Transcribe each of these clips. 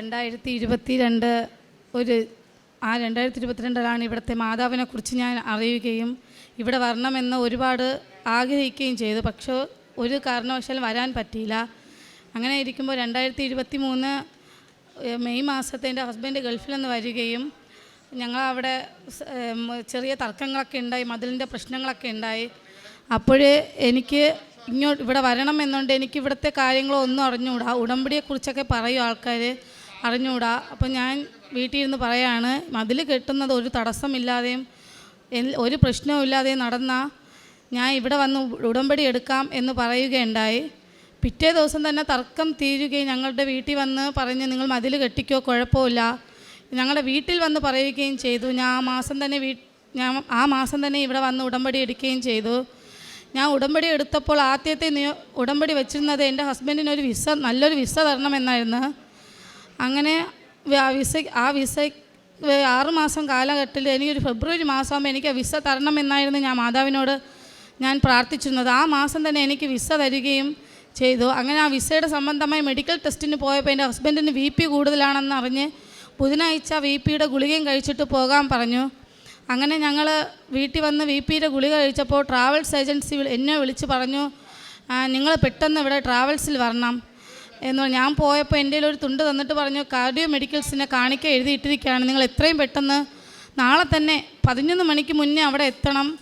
രണ്ടായിരത്തി ഇരുപത്തി രണ്ട് ഒരു ആ രണ്ടായിരത്തി ഇരുപത്തിരണ്ടിലാണ് ഇവിടുത്തെ മാതാവിനെ കുറിച്ച് ഞാൻ അറിയുകയും ഇവിടെ വരണമെന്ന് ഒരുപാട് ആഗ്രഹിക്കുകയും ചെയ്തു. പക്ഷേ ഒരു കാരണവശാലും വരാൻ പറ്റിയില്ല. അങ്ങനെ ഇരിക്കുമ്പോൾ രണ്ടായിരത്തി ഇരുപത്തി മൂന്ന് മെയ് മാസത്തെ എന്റെ ഹസ്ബൻഡ് ഗൾഫിൽ നിന്ന് വരികയും ഏം, ചെറിയ തർക്കങ്ങളൊക്കെ ഉണ്ടായി മതിലിന്റെ പ്രശ്നങ്ങളൊക്കെ ഉണ്ടായി. അപ്പോഴേ എനിക്ക് ഇങ്ങോട്ട് ഇവിടെ വരണം എന്നുണ്ട് എനിക്ക് ഇവിടുത്തെ കാര്യങ്ങളൊന്നും അറിഞ്ഞുകൂടാ. ഉടമ്പടിയെക്കുറിച്ചൊക്കെ പറയും ആൾക്കാർ അറിഞ്ഞുകൂടാ അപ്പം ഞാൻ വീട്ടിൽ ഇരുന്ന് പറയാണ് മതിൽ കെട്ടുന്നത് ഒരു തടസ്സമില്ലാതെയും ഒരു പ്രശ്നവും ഇല്ലാതെയും നടന്ന. ഞാൻ ഇവിടെ വന്ന് ഉടമ്പടി എടുക്കാം എന്ന് പറയുകയുണ്ടായി. പിറ്റേ ദിവസം തന്നെ തർക്കം തീരുകയും ഞങ്ങളുടെ വീട്ടിൽ വന്ന് പറഞ്ഞ് നിങ്ങൾ മതിൽ കെട്ടിക്കോ കുഴപ്പമില്ല. ഞങ്ങളുടെ വീട്ടിൽ വന്ന് പറയുകയും ചെയ്തു. ഞാൻ ആ മാസം തന്നെ വീ ഞാൻ ആ മാസം തന്നെ ഇവിടെ വന്ന് ഉടമ്പടി എടുക്കുകയും ചെയ്തു. ഞാൻ ഉടമ്പടി എടുത്തപ്പോൾ ആദ്യത്തെ ഉടമ്പടി വെച്ചിരുന്നത് എന്റെ ഹസ്ബൻഡിന് ഒരു വിസ നല്ലൊരു വിസ തരണമെന്നായിരുന്നു. അങ്ങനെ ആ വിസ ആ വിസ ആറുമാസം ആറ് മാസം കാലഘട്ടത്തിൽ എനിക്കൊരു ഫെബ്രുവരി മാസമാകുമ്പോൾ എനിക്ക് ആ വിസ തരണമെന്നായിരുന്നു ഞാൻ മാതാവിനോട് ഞാൻ പ്രാർത്ഥിച്ചിരുന്നത്. ആ മാസം തന്നെ എനിക്ക് വിസ തരികയും ചെയ്തു. അങ്ങനെ ആ വിസയുടെ സംബന്ധമായി മെഡിക്കൽ ടെസ്റ്റിന് പോയപ്പോൾ എന്റെ ഹസ്ബൻഡിന് വി പി കൂടുതലാണെന്ന് അറിഞ്ഞ് ബുധനാഴ്ച വി പിയുടെ ഗുളികയും കഴിച്ചിട്ട് പോകാൻ പറഞ്ഞു. അങ്ങനെ ഞങ്ങൾ വീട്ടിൽ വന്ന് വി പിയുടെ ഗുളിക കഴിച്ചപ്പോൾ ട്രാവൽസ് ഏജൻസി എന്നെ വിളിച്ച് പറഞ്ഞു നിങ്ങൾ പെട്ടെന്ന് ഇവിടെ ട്രാവൽസിൽ വരണം. എന്ന് ഞാൻ പോയപ്പോൾ എന്റെ ഒരു തുണ്ട് തന്നിട്ട് പറഞ്ഞു കാർഡിയോ മെഡിക്കൽസിനെ കാണിക്ക എഴുതിയിട്ടിരിക്കുകയാണ് നിങ്ങൾ എത്രയും പെട്ടെന്ന് നാളെ തന്നെ പതിനൊന്ന് മണിക്ക് മുന്നേ അവിടെ എത്തണം.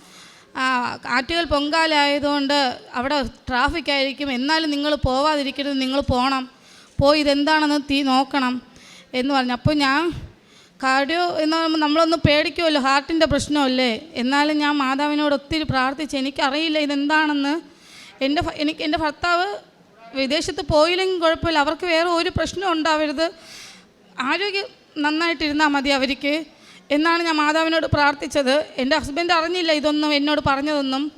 ആറ്റുകൾ പൊങ്കാലായതുകൊണ്ട് അവിടെ ട്രാഫിക് ആയിരിക്കും. എന്നാലും നിങ്ങൾ പോവാതിരിക്കരുത് നിങ്ങൾ പോകണം പോയി ഇതെന്താണെന്ന് തീ നോക്കണം. എന്ന് പറഞ്ഞു. അപ്പോൾ ഞാൻ കാർഡിയോ എന്ന് പറയുമ്പോൾ നമ്മളൊന്ന് പേടിക്കുമല്ലോ ഹാർട്ടിന്റെ പ്രശ്നമല്ലേ? എന്നാലും ഞാൻ മാതാവിനോട് ഒത്തിരി പ്രാർത്ഥിച്ച് എനിക്കറിയില്ല ഇതെന്താണെന്ന്. എന്റെ എനിക്ക് എന്റെ ഭർത്താവ് വിദേശത്ത് പോയില്ലെങ്കിൽ കുഴപ്പമില്ല. അവർക്ക് വേറെ ഒരു പ്രശ്നം ഉണ്ടാവരുത്. ആരോഗ്യം നന്നായിട്ടിരുന്നാൽ മതി അവർക്ക് എന്നാണ് ഞാൻ മാതാവിനോട് പ്രാർത്ഥിച്ചത്. എന്റെ ഹസ്ബൻഡ് അറിഞ്ഞില്ല ഇതൊന്നും എന്നോട് പറഞ്ഞതൊന്നും.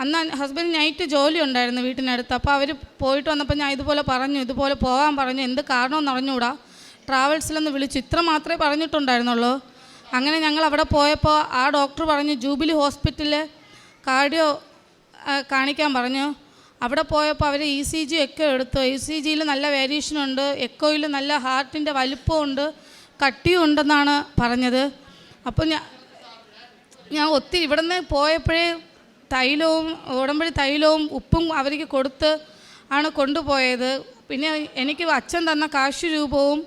അന്ന് ഹസ്ബൻഡ് നൈറ്റ് ജോലി ഉണ്ടായിരുന്നു വീട്ടിനടുത്ത്. അപ്പോൾ അവർ പോയിട്ട് വന്നപ്പോൾ ഞാൻ ഇതുപോലെ പറഞ്ഞു ഇതുപോലെ പോകാൻ പറഞ്ഞു. എന്ത് കാരണമെന്ന് അറിഞ്ഞുകൂടാ ട്രാവൽസിലൊന്ന് വിളിച്ചു ഇത്ര മാത്രമേ പറഞ്ഞിട്ടുണ്ടായിരുന്നുള്ളൂ. അങ്ങനെ ഞങ്ങൾ അവിടെ പോയപ്പോൾ ആ ഡോക്ടർ പറഞ്ഞു ജൂബിലി ഹോസ്പിറ്റലിൽ കാർഡിയോ കാണിക്കാൻ പറഞ്ഞു. അവിടെ പോയപ്പോൾ അവർ ഇ സി ജി ഒക്കെ എടുത്തു. ഇ സി ജിയിൽ നല്ല വേരിയേഷനുണ്ട് എക്കോയിൽ നല്ല ഹാർട്ടിന്റെ വലിപ്പമുണ്ട് കട്ടിയും ഉണ്ടെന്നാണ് പറഞ്ഞത്. അപ്പോൾ ഞാൻ ഞാൻ ഒത്തിരി ഇവിടെ നിന്ന് പോയപ്പോഴേ തൈലവും ഉടമ്പടി തൈലവും ഉപ്പും അവർക്ക് കൊടുത്ത് ആണ് കൊണ്ടുപോയത്. പിന്നെ എനിക്ക് അച്ഛൻ തന്ന കാശ് രൂപവും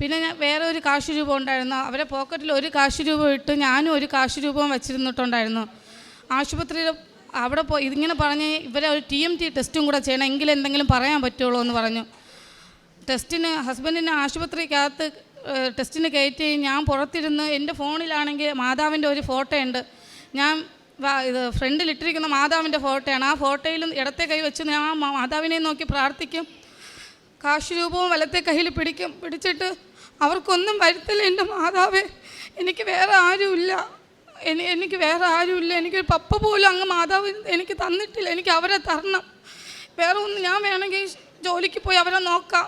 പിന്നെ ഞാൻ വേറെ ഒരു കാശ് രൂപം ഉണ്ടായിരുന്നു. അവരെ പോക്കറ്റിൽ ഒരു കാശ് രൂപം ഇട്ട് ഞാനും ഒരു കാശ് രൂപവും വെച്ചിരുന്നിട്ടുണ്ടായിരുന്നു. ആശുപത്രിയിൽ അവിടെ പോയി ഇതിങ്ങനെ പറഞ്ഞ് ഇവരെ ഒരു ടി എം ടി ടെസ്റ്റും കൂടെ ചെയ്യണം എങ്കിലും എന്തെങ്കിലും പറയാൻ പറ്റുള്ളൂ എന്ന് പറഞ്ഞു. ടെസ്റ്റിന് ഹസ്ബൻഡിനെ ആശുപത്രിക്കകത്ത് ടെസ്റ്റിന് കയറ്റി ഞാൻ പുറത്തിരുന്ന് എന്റെ ഫോണിലാണെങ്കിൽ മാതാവിന്റെ ഒരു ഫോട്ടോ ഉണ്ട് ഞാൻ ഇത് ഫ്രണ്ടിലിട്ടിരിക്കുന്ന മാതാവിന്റെ ഫോട്ടോയാണ്. ആ ഫോട്ടോയിലും ഇടത്തെ കൈ വെച്ച് ഞാൻ ആ മാതാവിനെ നോക്കി പ്രാർത്ഥിക്കും. കാശ് രൂപവും വലത്തെ കയ്യിൽ പിടിക്കും പിടിച്ചിട്ട് അവർക്കൊന്നും വരുത്തില്ല എന്റെ മാതാവേ എനിക്ക് വേറെ ആരുമില്ല. എനിക്ക് വേറെ ആരുമില്ല. എനിക്ക് പപ്പ പോലും അങ്ങ് മാതാവ് എനിക്ക് തന്നിട്ടില്ല. എനിക്ക് അവരെ തരണം. വേറെ ഒന്നും ഞാൻ വേണമെങ്കിൽ ജോലിക്ക് പോയി അവരെ നോക്കാം.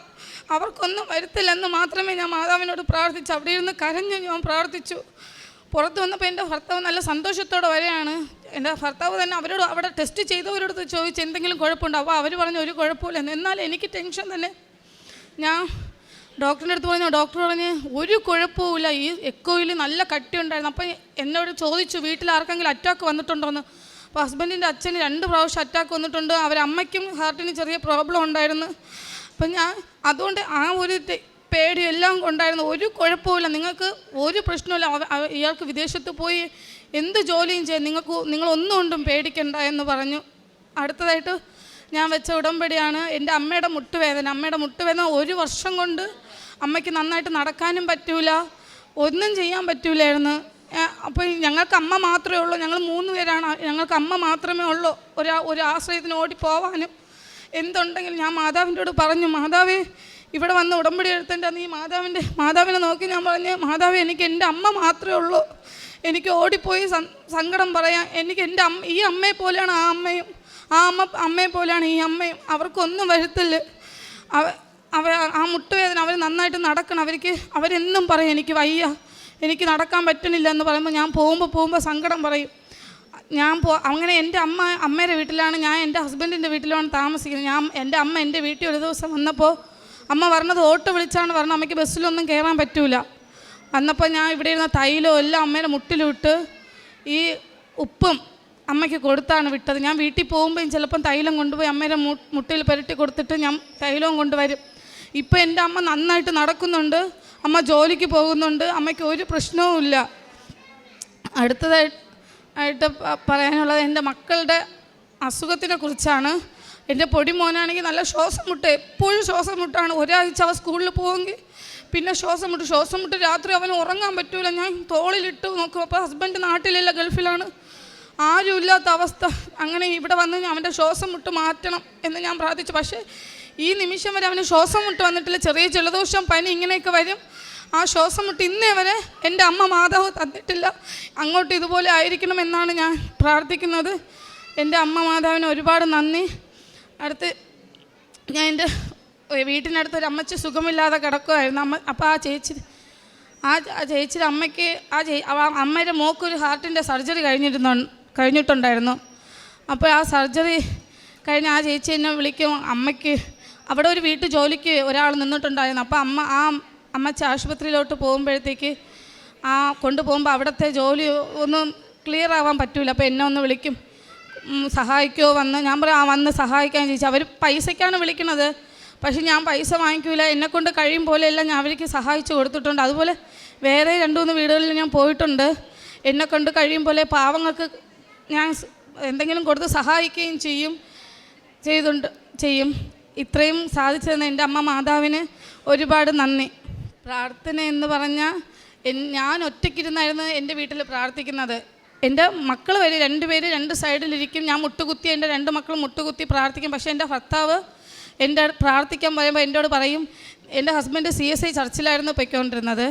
അവർക്കൊന്നും വരുത്തില്ലെന്ന് മാത്രമേ ഞാൻ മാതാവിനോട് പ്രാർത്ഥിച്ചു. അവിടെ ഇരുന്ന് കരഞ്ഞ് ഞാൻ പ്രാർത്ഥിച്ചു. പുറത്ത് വന്നപ്പോൾ എന്റെ ഭർത്താവ് നല്ല സന്തോഷത്തോടെ വരെയാണ് എന്റെ ഭർത്താവ് തന്നെ അവരോട് അവിടെ ടെസ്റ്റ് ചെയ്തവരോട് ചോദിച്ച് എന്തെങ്കിലും കുഴപ്പമുണ്ടോ? അപ്പോൾ അവർ പറഞ്ഞു ഒരു കുഴപ്പമില്ല എന്നാൽ എനിക്ക് ടെൻഷൻ തന്നെ. ഞാൻ ഡോക്ടറിന്റെ അടുത്ത് പറഞ്ഞു ഡോക്ടർ പറഞ്ഞ് ഒരു കുഴപ്പവുമില്ല. ഈ എക്കോയിൽ നല്ല കട്ടി ഉണ്ടായിരുന്നു അപ്പം എന്നോട് ചോദിച്ചു വീട്ടിൽ ആർക്കെങ്കിലും അറ്റാക്ക് വന്നിട്ടുണ്ടോയെന്ന് അപ്പോൾ ഹസ്ബൻഡിന്റെ അച്ഛന് രണ്ട് പ്രാവശ്യം അറ്റാക്ക് വന്നിട്ടുണ്ട്. അവരമ്മയ്ക്കും ഹാർട്ടിന് ചെറിയ പ്രോബ്ലം ഉണ്ടായിരുന്നു. അപ്പം ഞാൻ അതുകൊണ്ട് ആ ഒരു പേടി എല്ലാം ഉണ്ടായിരുന്നു. ഒരു കുഴപ്പമില്ല നിങ്ങൾക്ക് ഒരു പ്രശ്നമില്ല ഇയാൾക്ക് വിദേശത്ത് പോയി എന്ത് ജോലിയും ചെയ്യാൻ നിങ്ങൾക്ക് നിങ്ങളൊന്നും കൊണ്ടും പേടിക്കണ്ട എന്ന് പറഞ്ഞു. അടുത്തതായിട്ട് ഞാൻ വെച്ച ഉടമ്പടിയാണ് എന്റെ അമ്മയുടെ മുട്ടുവേദന. അമ്മയുടെ മുട്ടുവേദന ഒരു വർഷം കൊണ്ട് അമ്മയ്ക്ക് നന്നായിട്ട് നടക്കാനും പറ്റൂല ഒന്നും ചെയ്യാൻ പറ്റൂലായിരുന്നു. അപ്പോൾ ഞങ്ങൾക്ക് അമ്മ മാത്രമേ ഉള്ളൂ. ഞങ്ങൾ മൂന്ന് പേരാണ്. ഞങ്ങൾക്ക് അമ്മ മാത്രമേ ഉള്ളൂ. ഒരു ഒരു ആശ്രയത്തിന് ഓടി പോവാനും. എന്തുണ്ടെങ്കിലും ഞാൻ മാതാവിന്റെയോട് പറഞ്ഞു മാതാവേ ഇവിടെ വന്ന് ഉടമ്പടി എടുത്തിട്ട് നീ മാതാവിന്റെ മാതാവിനെ നോക്കി ഞാൻ പറഞ്ഞു മാതാവ് എനിക്ക് എന്റെ അമ്മ മാത്രമേ ഉള്ളൂ. എനിക്ക് ഓടിപ്പോയി സങ്കടം പറയാം എനിക്ക് എന്റെ അമ്മ ഈ അമ്മയെ പോലെയാണ് ആ അമ്മയും. ആ അമ്മ അമ്മയെ പോലെയാണ് ഈ അമ്മയും. അവർക്കൊന്നും വരുത്തില്ല. അവ ആ മുട്ടുവേദന അവർ നന്നായിട്ട് നടക്കണം. അവർക്ക് അവരെന്നും പറയും എനിക്ക് വയ്യ. എനിക്ക് നടക്കാൻ പറ്റണില്ല എന്ന് പറയുമ്പോൾ ഞാൻ പോകുമ്പോൾ പോകുമ്പോൾ സങ്കടം പറയും. ഞാൻ പോ അങ്ങനെ എന്റെ അമ്മ അമ്മയുടെ വീട്ടിലാണ് ഞാൻ എന്റെ ഹസ്ബൻഡിന്റെ വീട്ടിലാണ് താമസിക്കുന്നത്. ഞാൻ എന്റെ അമ്മ എന്റെ വീട്ടിൽ ഒരു ദിവസം വന്നപ്പോൾ അമ്മ പറഞ്ഞത് ഓട്ടോ വിളിച്ചാണ് പറഞ്ഞത് അമ്മയ്ക്ക് ബസ്സിലൊന്നും കയറാൻ പറ്റൂല. അന്നപ്പോൾ ഞാൻ ഇവിടെ ഇരുന്ന തൈലോ എല്ലാം അമ്മയുടെ മുട്ടിലിട്ട് ഈ ഉപ്പും അമ്മയ്ക്ക് കൊടുത്താണ് വിട്ടത്. ഞാൻ വീട്ടിൽ പോകുമ്പോൾ ചിലപ്പം തൈലം കൊണ്ടുപോയി അമ്മയുടെ മുട്ടിൽ പുരട്ടി കൊടുത്തിട്ട് ഞാൻ തൈലവും കൊണ്ടുവരും. ഇപ്പം എന്റെ അമ്മ നന്നായിട്ട് നടക്കുന്നുണ്ട്. അമ്മ ജോലിക്ക് പോകുന്നുണ്ട്. അമ്മയ്ക്ക് ഒരു പ്രശ്നവുമില്ല അടുത്തതായി ആയിട്ട് പറയാനുള്ളത് എന്റെ മക്കളുടെ അസുഖത്തിനെ കുറിച്ചാണ്. എന്റെ പൊടി മോനാണെങ്കിൽ നല്ല ശ്വാസം മുട്ട് എപ്പോഴും ശ്വാസം മുട്ടാണ് ഒരാഴ്ച അവൻ സ്കൂളിൽ പോവെങ്കിൽ പിന്നെ ശ്വാസം മുട്ട് ശ്വാസം മുട്ട് രാത്രി അവന് ഉറങ്ങാൻ പറ്റൂല. ഞാൻ തോളിലിട്ട് നോക്കും. അപ്പോൾ ഹസ്ബൻഡ് നാട്ടിലില്ല ഗൾഫിലാണ്. ആരുമില്ലാത്ത അവസ്ഥ. അങ്ങനെ ഇവിടെ വന്ന് അവന്റെ ശ്വാസം മുട്ട് മാറ്റണം എന്ന് ഞാൻ പ്രാർത്ഥിച്ചു. പക്ഷേ ഈ നിമിഷം വരെ അവന് ശ്വാസം മുട്ട് വന്നിട്ടില്ല. ചെറിയ ജലദോഷം പനി ഇങ്ങനെയൊക്കെ വരും. ആ ശ്വാസം മുട്ട് ഇന്നേ വരെ എന്റെ അമ്മ മാതാവ് തന്നിട്ടില്ല. അങ്ങോട്ട് ഇതുപോലെ ആയിരിക്കണം എന്നാണ് ഞാൻ പ്രാർത്ഥിക്കുന്നത്. എന്റെ അമ്മ മാതാവിന് ഒരുപാട് നന്ദി. അടുത്ത് ഞാൻ എന്റെ വീട്ടിനടുത്ത് ഒരു അമ്മച്ചി സുഖമില്ലാതെ കിടക്കുമായിരുന്നു അമ്മ അപ്പോൾ ആ ചേച്ചി ആ ചേച്ചി ചേച്ചിയുടെ അമ്മയ്ക്ക് ആ ചേ അമ്മയുടെ മോക്കൊരു ഹാർട്ടിന്റെ സർജറി കഴിഞ്ഞിരുന്നു കഴിഞ്ഞിട്ടുണ്ടായിരുന്നു. അപ്പോൾ ആ സർജറി കഴിഞ്ഞ് ആ ചേച്ചി എന്നെ വിളിക്കും. അമ്മയ്ക്ക് അവിടെ ഒരു വീട്ടു ജോലിക്ക് ഒരാൾ നിന്നിട്ടുണ്ടായിരുന്നു. അപ്പോൾ അമ്മ ആ അമ്മച്ച ആശുപത്രിയിലോട്ട് പോകുമ്പോഴത്തേക്ക് ആ കൊണ്ടുപോകുമ്പോൾ അവിടുത്തെ ജോലി ഒന്നും ക്ലിയർ ആവാൻ പറ്റില്ല അപ്പോൾ എന്നെ ഒന്ന് വിളിക്കും. സഹായിക്കുമോ വന്ന്. ഞാൻ പറയും ആ വന്ന് സഹായിക്കാൻ ചോദിച്ചു. അവർ പൈസയ്ക്കാണ് വിളിക്കുന്നത്. പക്ഷേ ഞാൻ പൈസ വാങ്ങിക്കൂല. എന്നെക്കൊണ്ട് കഴിയും പോലെയെല്ലാം ഞാൻ അവർക്ക് സഹായിച്ചു കൊടുത്തിട്ടുണ്ട്. അതുപോലെ വേറെ രണ്ട് മൂന്ന് വീടുകളിൽ ഞാൻ പോയിട്ടുണ്ട്. എന്നെക്കൊണ്ട് കഴിയും പോലെ പാവങ്ങൾക്ക് ഞാൻ എന്തെങ്കിലും കൊടുത്ത് സഹായിക്കുകയും ചെയ്യും ചെയ്തുണ്ട് ചെയ്യും. ഇത്രയും സാധിച്ചതെന്ന് തന്ന എന്റെ അമ്മ മാതാവിന് ഒരുപാട് നന്ദി. പ്രാർത്ഥന എന്ന് പറഞ്ഞാൽ ഞാൻ ഒറ്റയ്ക്കിരുന്നായിരുന്നു എന്റെ വീട്ടിൽ പ്രാർത്ഥിക്കുന്നത്. എന്റെ മക്കൾ വരെ രണ്ടുപേര് രണ്ട് സൈഡിലിരിക്കും. ഞാൻ മുട്ടുകുത്തി എന്റെ രണ്ട് മക്കളും മുട്ടുകുത്തി പ്രാർത്ഥിക്കും. പക്ഷേ എന്റെ ഭർത്താവ് എന്റെ പ്രാർത്ഥിക്കാൻ പറയുമ്പോൾ എന്നോട് പറയും എന്റെ ഹസ്ബൻഡ് സി എസ് ഐ ചർച്ചിലായിരുന്നു പൊയ്ക്കൊണ്ടിരുന്നത്.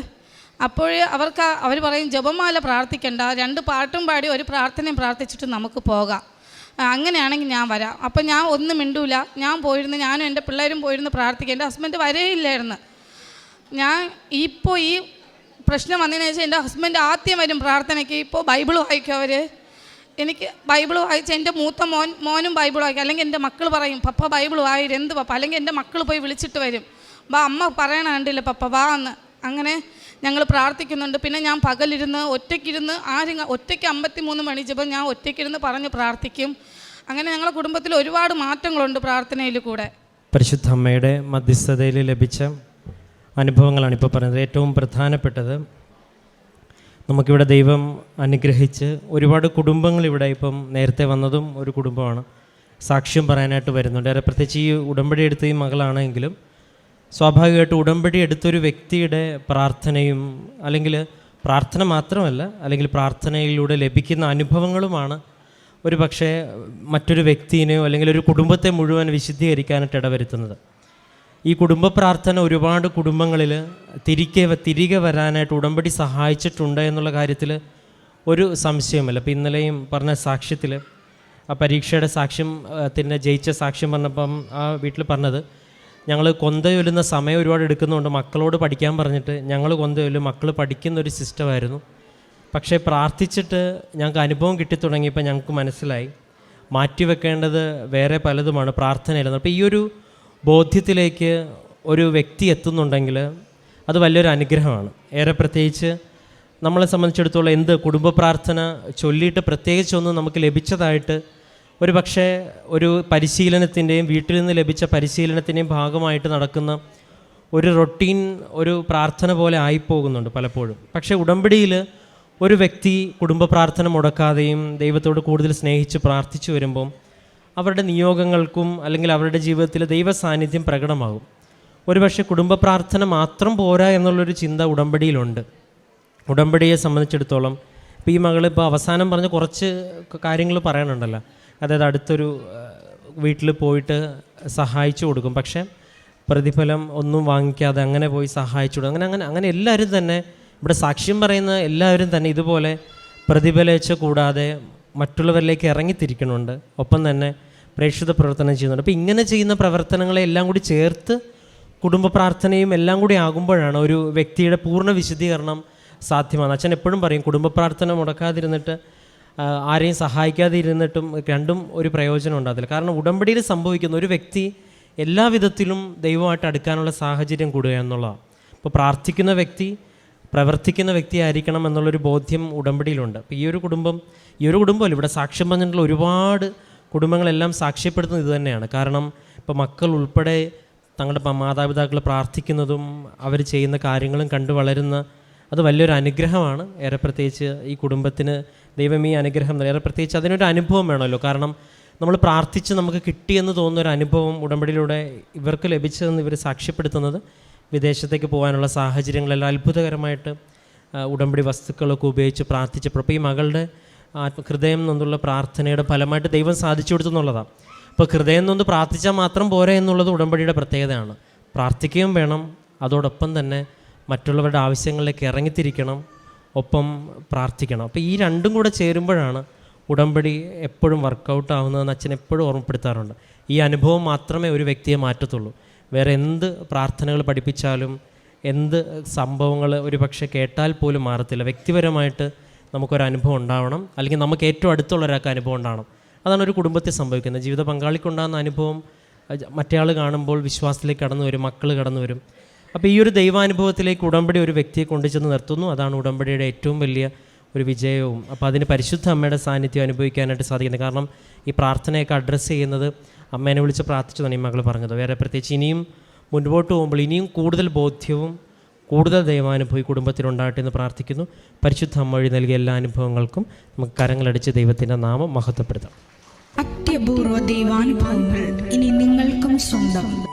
അപ്പോൾ അവർക്ക് അവർ പറയും ജപമാല പ്രാർത്ഥിക്കണ്ട. രണ്ട് പാട്ടും പാടി ഒരു പ്രാർത്ഥനയും പ്രാർത്ഥിച്ചിട്ട് നമുക്ക് പോകാം. അങ്ങനെയാണെങ്കിൽ ഞാൻ വരാം. അപ്പം ഞാൻ ഒന്നും മിണ്ടൂല. ഞാൻ പോയിരുന്നു ഞാനും എന്റെ പിള്ളേരും പോയിരുന്നു പ്രാർത്ഥിക്കുക എന്റെ ഹസ്ബൻഡ് വരേയില്ലായിരുന്നു. ഞാൻ ഇപ്പോൾ ഈ പ്രശ്നം വന്നതിന് ശേഷം എന്റെ ഹസ്ബൻഡ് ആദ്യം വരും പ്രാർത്ഥനയ്ക്ക്. ഇപ്പോൾ ബൈബിൾ വായിക്കും അവർ എനിക്ക് ബൈബിൾ വായിച്ച എന്റെ മൂത്ത മോൻ മോനും ബൈബിൾ വായിക്കും. അല്ലെങ്കിൽ എന്റെ മക്കൾ പറയും പപ്പ ബൈബിൾ വായിരും എന്ത് പപ്പ? അല്ലെങ്കിൽ എന്റെ മക്കൾ പോയി വിളിച്ചിട്ട് വരും. വാ അമ്മ പറയണ കണ്ടില്ല പപ്പ വാ എന്ന്. അങ്ങനെ ഞങ്ങൾ പ്രാർത്ഥിക്കുന്നുണ്ട്. പിന്നെ ഞാൻ പകലിരുന്ന് ഒറ്റയ്ക്കിരുന്ന് ആരും ഒറ്റയ്ക്ക് അമ്പത്തി മൂന്ന് മണി ജപം ഞാൻ ഒറ്റയ്ക്കിരുന്ന് പറഞ്ഞ് പ്രാർത്ഥിക്കും. അങ്ങനെ ഞങ്ങളുടെ കുടുംബത്തിൽ ഒരുപാട് മാറ്റങ്ങളുണ്ട് പ്രാർത്ഥനയിൽ കൂടെ. പരിശുദ്ധ അമ്മയുടെ മധ്യസ്ഥതയിൽ ലഭിച്ച അനുഭവങ്ങളാണ് ഇപ്പോൾ പറയുന്നത്. ഏറ്റവും പ്രധാനപ്പെട്ടത് നമുക്കിവിടെ ദൈവം അനുഗ്രഹിച്ച് ഒരുപാട് കുടുംബങ്ങൾ ഇവിടെ ഇപ്പം നേരത്തെ വന്നതും ഒരു കുടുംബമാണ്. സാക്ഷ്യം പറയാനായിട്ട് വരുന്നുണ്ട്. ഏറെ പ്രത്യേകിച്ച് ഈ ഉടമ്പടി എടുത്ത ഈ മകളാണെങ്കിലും സ്വാഭാവികമായിട്ട് ഉടമ്പടി എടുത്തൊരു വ്യക്തിയുടെ പ്രാർത്ഥനയും അല്ലെങ്കിൽ പ്രാർത്ഥന മാത്രമല്ല അല്ലെങ്കിൽ പ്രാർത്ഥനയിലൂടെ ലഭിക്കുന്ന അനുഭവങ്ങളുമാണ് ഒരു പക്ഷേ മറ്റൊരു വ്യക്തിയെയോ അല്ലെങ്കിൽ ഒരു കുടുംബത്തെ മുഴുവൻ വിശുദ്ധീകരിക്കാനായിട്ട് ഇടവരുത്തുന്നത്. ഈ കുടുംബ പ്രാർത്ഥന ഒരുപാട് കുടുംബങ്ങളിൽ തിരികെ തിരികെ വരാനായിട്ട് ഉടമ്പടി സഹായിച്ചിട്ടുണ്ട് എന്നുള്ള കാര്യത്തിൽ ഒരു സംശയമില്ല അപ്പോൾ ഇന്നലെയും പറഞ്ഞ സാക്ഷ്യത്തിൽ ആ പരീക്ഷയുടെ സാക്ഷ്യം തന്നെ ജയിച്ച സാക്ഷ്യം പറഞ്ഞപ്പം ആ വീട്ടിൽ പറഞ്ഞത് ഞങ്ങൾ കൊന്തയൊല്ലുന്ന സമയം ഒരുപാട് എടുക്കുന്നുണ്ട്. മക്കളോട് പഠിക്കാൻ പറഞ്ഞിട്ട് ഞങ്ങൾ കൊന്തയൊല്ലും. മക്കൾ പഠിക്കുന്ന ഒരു സിസ്റ്റമായിരുന്നു. പക്ഷേ പ്രാർത്ഥിച്ചിട്ട് ഞങ്ങൾക്ക് അനുഭവം കിട്ടിത്തുടങ്ങിയപ്പോൾ ഞങ്ങൾക്ക് മനസ്സിലായി. മാറ്റിവെക്കേണ്ടത് വേറെ പലതുമാണ് പ്രാർത്ഥനയിലെന്ന് അപ്പോൾ ഈ ഒരു ബോധ്യത്തിലേക്ക് ഒരു വ്യക്തി എത്തുന്നുണ്ടെങ്കിൽ അത് വലിയൊരു അനുഗ്രഹമാണ്. ഏറെ പ്രത്യേകിച്ച് നമ്മളെ സംബന്ധിച്ചിടത്തോളം എന്ത് കുടുംബ പ്രാർത്ഥന ചൊല്ലിയിട്ട് പ്രത്യേകിച്ചൊന്നും നമുക്ക് ലഭിച്ചതായിട്ട് ഒരു പക്ഷേ ഒരു പരിശീലനത്തിന്റെയും വീട്ടിൽ നിന്ന് ലഭിച്ച പരിശീലനത്തിന്റെയും ഭാഗമായിട്ട് നടക്കുന്ന ഒരു റൊട്ടീൻ ഒരു പ്രാർത്ഥന പോലെ ആയിപ്പോകുന്നുണ്ട് പലപ്പോഴും. പക്ഷേ ഉടമ്പടിയിൽ ഒരു വ്യക്തി കുടുംബ പ്രാർത്ഥന മുടക്കാതെയും ദൈവത്തോട് കൂടുതൽ സ്നേഹിച്ച് പ്രാർത്ഥിച്ചു വരുമ്പം അവരുടെ നിയോഗങ്ങൾക്കും അല്ലെങ്കിൽ അവരുടെ ജീവിതത്തിൽ ദൈവ സാന്നിധ്യം പ്രകടമാകും. ഒരുപക്ഷെ കുടുംബ പ്രാർത്ഥന മാത്രം പോരാ എന്നുള്ളൊരു ചിന്ത ഉടമ്പടിയിലുണ്ട്. ഉടമ്പടിയെ സംബന്ധിച്ചിടത്തോളം ഇപ്പോൾ ഈ മകൾ ഇപ്പോൾ അവസാനം പറഞ്ഞ കുറച്ച് കാര്യങ്ങൾ പറയാനുണ്ടല്ലോ. അതായത് അടുത്തൊരു വീട്ടിൽ പോയിട്ട് സഹായിച്ചു കൊടുക്കും. പക്ഷേ പ്രതിഫലം ഒന്നും വാങ്ങിക്കാതെ അങ്ങനെ പോയി സഹായിച്ചു കൊടുക്കും. അങ്ങനെ അങ്ങനെ അങ്ങനെ എല്ലാവരും തന്നെ ഇവിടെ സാക്ഷ്യം പറയുന്ന എല്ലാവരും തന്നെ ഇതുപോലെ പ്രതിഫലേച്ഛ കൂടാതെ മറ്റുള്ളവരിലേക്ക് ഇറങ്ങിത്തിരിക്കണുണ്ട് ഒപ്പം തന്നെ പ്രേക്ഷിത പ്രവർത്തനം ചെയ്യുന്നുണ്ട്. അപ്പോൾ ഇങ്ങനെ ചെയ്യുന്ന പ്രവർത്തനങ്ങളെ എല്ലാം കൂടി ചേർത്ത് കുടുംബ പ്രാർത്ഥനയും എല്ലാം കൂടി ആകുമ്പോഴാണ് ഒരു വ്യക്തിയുടെ പൂർണ വിശദീകരണം സാധ്യമാണ് അച്ഛൻ എപ്പോഴും പറയും കുടുംബ പ്രാർത്ഥന മുടക്കാതിരുന്നിട്ട് ആരെയും സഹായിക്കാതെ ഇരുന്നിട്ടും രണ്ടും ഒരു പ്രയോജനം ഉണ്ടാകത്തില്ല. കാരണം ഉടമ്പടിയിൽ സംഭവിക്കുന്ന ഒരു വ്യക്തി എല്ലാ വിധത്തിലും ദൈവമായിട്ട് അടുക്കാനുള്ള സാഹചര്യം കൂടുക എന്നുള്ളതാണ്. ഇപ്പോൾ പ്രാർത്ഥിക്കുന്ന വ്യക്തി പ്രവർത്തിക്കുന്ന വ്യക്തി വ്യക്തിയായിരിക്കണം എന്നുള്ളൊരു ബോധ്യം ഉടമ്പടിയിലുണ്ട്. അപ്പോൾ ഈ ഒരു കുടുംബം ഈ ഒരു കുടുംബമല്ല ഇവിടെ സാക്ഷ്യം പറഞ്ഞിട്ടുള്ള ഒരുപാട് കുടുംബങ്ങളെല്ലാം സാക്ഷ്യപ്പെടുത്തുന്നത് ഇതുതന്നെയാണ്. കാരണം ഇപ്പോൾ മക്കൾ ഉൾപ്പെടെ തങ്ങളുടെ മാതാപിതാക്കൾ പ്രാർത്ഥിക്കുന്നതും അവർ ചെയ്യുന്ന കാര്യങ്ങളും കണ്ടു വളരുന്ന അത് വലിയൊരു അനുഗ്രഹമാണ്. ഏറെ പ്രത്യേകിച്ച് ഈ കുടുംബത്തിന് ദൈവം ഈ അനുഗ്രഹം. ഏറെ പ്രത്യേകിച്ച് അതിനൊരു അനുഭവം വേണമല്ലോ. കാരണം നമ്മൾ പ്രാർത്ഥിച്ച് നമുക്ക് കിട്ടിയെന്ന് തോന്നുന്ന ഒരു അനുഭവം ഉടമ്പടിയിലൂടെ ഇവർക്ക് ലഭിച്ചതെന്ന് ഇവർ സാക്ഷ്യപ്പെടുത്തുന്നത് വിദേശത്തേക്ക് പോകാനുള്ള സാഹചര്യങ്ങളെല്ലാം അത്ഭുതകരമായിട്ട് ഉടമ്പടി വസ്തുക്കളൊക്കെ ഉപയോഗിച്ച് പ്രാർത്ഥിച്ചപ്പോൾ. അപ്പോൾ ഈ മകളുടെ ഹൃദയം നിന്നുള്ള പ്രാർത്ഥനയുടെ ഫലമായിട്ട് ദൈവം സാധിച്ചു കൊടുത്തു എന്നുള്ളതാണ് അപ്പോൾ ഹൃദയം നിന്ന് പ്രാർത്ഥിച്ചാൽ മാത്രം പോരാ എന്നുള്ളത് ഉടമ്പടിയുടെ പ്രത്യേകതയാണ്. പ്രാർത്ഥിക്കുകയും വേണം. അതോടൊപ്പം തന്നെ മറ്റുള്ളവരുടെ ആവശ്യങ്ങളിലേക്ക് ഇറങ്ങിത്തിരിക്കണം ഒപ്പം പ്രാർത്ഥിക്കണം. അപ്പോൾ ഈ രണ്ടും കൂടെ ചേരുമ്പോഴാണ് ഉടമ്പടി എപ്പോഴും വർക്കൗട്ട് ആവുന്നതെന്ന് അച്ഛൻ എപ്പോഴും ഓർമ്മപ്പെടുത്താറുണ്ട്. ഈ അനുഭവം മാത്രമേ ഒരു വ്യക്തിയെ മാറ്റത്തുള്ളൂ. വേറെ എന്ത് പ്രാർത്ഥനകൾ പഠിപ്പിച്ചാലും എന്ത് സംഭവങ്ങൾ ഒരു പക്ഷേ കേട്ടാൽ പോലും മാറത്തില്ല. വ്യക്തിപരമായിട്ട് നമുക്കൊരു അനുഭവം ഉണ്ടാവണം. അല്ലെങ്കിൽ നമുക്ക് ഏറ്റവും അടുത്തുള്ള ഒരാൾക്ക് അനുഭവം ഉണ്ടാവണം. അതാണ് ഒരു കുടുംബത്തിൽ സംഭവിക്കുന്നത്. ജീവിത പങ്കാളിക്കുണ്ടാകുന്ന അനുഭവം മറ്റേ മറ്റേയാൾ കാണുമ്പോൾ വിശ്വാസത്തിലേക്ക് കടന്നു വരും മക്കൾ കടന്നു വരും. അപ്പോൾ ഈ ഒരു ദൈവാനുഭവത്തിലേക്ക് ഉടമ്പടി ഒരു വ്യക്തിയെ കൊണ്ടുചെന്ന് നിർത്തുന്നു. അതാണ് ഉടമ്പടിയുടെ ഏറ്റവും വലിയ ഒരു വിജയവും. അപ്പോൾ അതിന് പരിശുദ്ധ അമ്മയുടെ സാന്നിധ്യം അനുഭവിക്കാനായിട്ട് സാധിക്കുന്നത്. കാരണം ഈ പ്രാർത്ഥനയൊക്കെ അഡ്രസ്സ് ചെയ്യുന്നത് അമ്മേനെ വിളിച്ച് പ്രാർത്ഥിച്ചതാണ് ഈ മകൾ പറഞ്ഞത്. വേറെ പ്രത്യേകിച്ച് ഇനിയും മുൻപോട്ട് പോകുമ്പോൾ ഇനിയും കൂടുതൽ ബോധ്യവും കൂടുതൽ ദൈവാനുഭവി കുടുംബത്തിലുണ്ടാകട്ടെ എന്ന് പ്രാർത്ഥിക്കുന്നു. പരിശുദ്ധ അമ്മ വഴി നൽകിയ എല്ലാ അനുഭവങ്ങൾക്കും നമുക്ക് കരങ്ങളടിച്ച് ദൈവത്തിന്റെ നാമം മഹത്വപ്പെടുത്താം. അത്യപൂർവ ദൈവാനുഭവങ്ങൾ ഇനി നിങ്ങൾക്കും സ്വന്തം.